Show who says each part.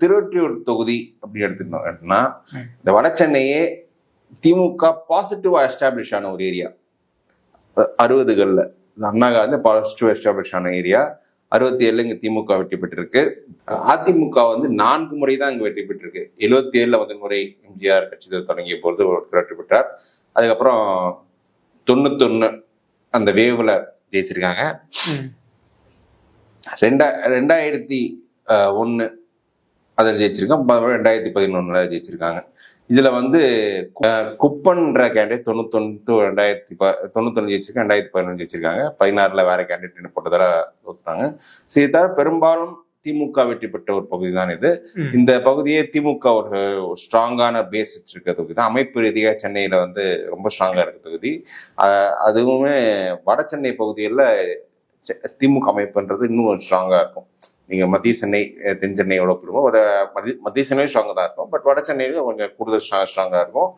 Speaker 1: திருவொற்றியூர் தொகுதி அப்படி
Speaker 2: ம்.
Speaker 1: இந்த வட சென்னையே திமுக பாசிட்டிவா எஸ்டாப்ளிஷ் ஆன ஒரு ஏரியா. அறுபதுகள்ல. அண்ணா காந்தி பாசிட்டிவ் எஸ்டாப்ளிஷ் ஆன ஏரியா. அறுபத்தி ஏழுல இங்க திமுக வெற்றி பெற்றிருக்கு. அதிமுக வந்து நான்கு முறை தான் இங்க வெற்றி பெற்றிருக்கு. எழுபத்தி ஏழுல முதல் முறை எம்ஜிஆர் கட்சி தொடங்கிய பொழுது ஒருத்தர் வெற்றி பெற்றார். அதுக்கப்புறம் தொண்ணூத்தொன்னு அந்த வேவ்ல ஜெயிச்சிருக்காங்க. ரெண்டா ரெண்டாயிரத்தி ஒண்ணு அதில் ஜெயிச்சிருக்காங்க. ரெண்டாயிரத்தி பதினொன்னுல ஜெயிச்சிருக்காங்க. இதுல வந்து குப்பன்ற கேண்டிடேட் தொண்ணூத்தொன்னு ரெண்டாயிரத்தி ப தொண்ணூத்தொன்னு ஜெயிச்சிருக்காங்க ரெண்டாயிரத்தி பதினொன்று ஜெயிச்சிருக்காங்க. பதினாறுல வேற கேண்டிடேட் போட்டதால தோத்துறாங்க ஸோ இது தவிர பெரும்பாலும் திமுக வெற்றி பெற்ற ஒரு பகுதி தான் இது. இந்த பகுதியே திமுக ஒரு ஸ்ட்ராங்கான பேஸ் வச்சிருக்க தொகுதி தான். அமைப்பு ரீதியாக சென்னையில வந்து ரொம்ப ஸ்ட்ராங்கா இருக்க தொகுதி. அதுவுமே வட சென்னை பகுதியில் திமுக அமைப்புன்றது இன்னும் ஸ்ட்ராங்கா இருக்கும். நீங்கள் மத்திய சென்னை தென் சென்னையோட ஒப்பிடுவோம் ஒரு மத்திய சென்னையும் ஸ்ட்ராங்காக தான் இருக்கும். பட் வட சென்னையிலும் கொஞ்சம் கூடுதல் ஸ்ட்ராங்காக இருக்கும்.